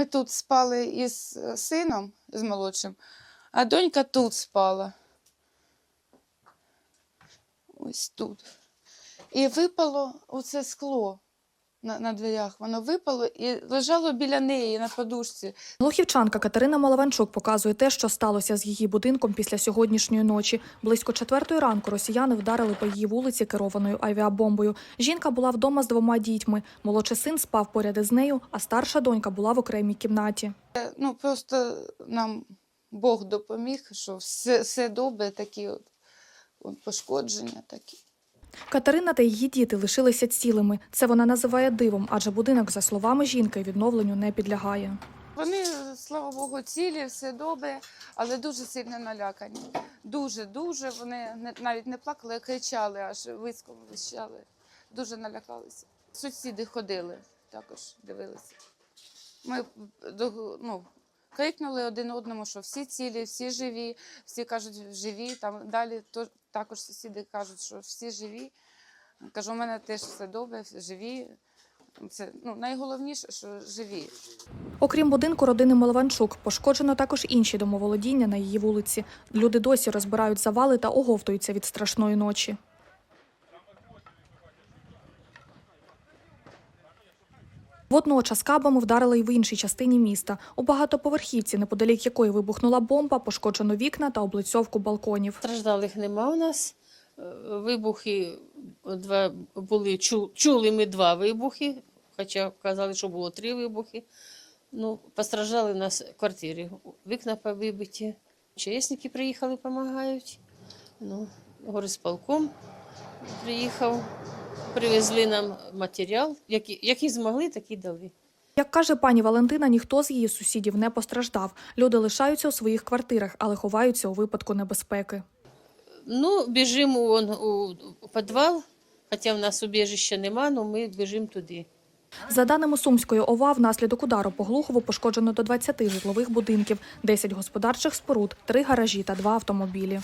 ми тут спали із е, сином, з молодшим, а донька тут спала. Ось тут. І випало оце скло на, на дверях. Воно випало і лежало біля неї на подушці. Глухівчанка Катерина Малаванчук показує те, що сталося з її будинком після сьогоднішньої ночі. Близько четвертої ранку росіяни вдарили по її вулиці керованою авіабомбою. Жінка була вдома з двома дітьми. Молодший син спав поряд із нею, а старша донька була в окремій кімнаті. Е, Ну, просто нам Бог допоміг, що все, все добре, такі от, от пошкодження такі. Катерина та її діти лишилися цілими. Це вона називає дивом, адже будинок, за словами жінки, відновленню не підлягає. Вони, слава Богу, цілі, все добре, але дуже сильно налякані. Дуже, дуже. Вони навіть не плакали, а кричали, аж виском вищали. Дуже налякалися. Сусіди ходили, також дивилися. Ми ну, крикнули один одному, що всі цілі, всі живі, всі кажуть живі. Там далі то, також сусіди кажуть, що всі живі. Кажу, у мене теж все добре, живі. Це ну, найголовніше, що живі. Окрім будинку родини Малаванчук, пошкоджено також інші домоволодіння на її вулиці. Люди досі розбирають завали та оговтуються від страшної ночі. Водночас кабами вдарили й в іншій частині міста. У багатоповерхівці, неподалік якої вибухнула бомба, пошкоджено вікна та облицьовку балконів. Страждалих нема у нас. Е, Вибухи два були, чули ми два вибухи, хоча казали, що було три вибухи. Ну, постраждали нас квартири. Вікна повибиті. ЧСники приїхали, допомагають. Ну, горисполком приїхав, привезли нам матеріал. Який, який змогли, такий дали. Як каже пані Валентина, ніхто з її сусідів не постраждав. Люди лишаються у своїх квартирах, але ховаються у випадку небезпеки. Ну, біжимо вон у, у підвал, хоча в нас убіжища нема, але ми біжимо туди. За даними Сумської ОВА, внаслідок удару по Глухову пошкоджено до 20 житлових будинків, 10 господарчих споруд, 3 гаражі та 2 автомобілі.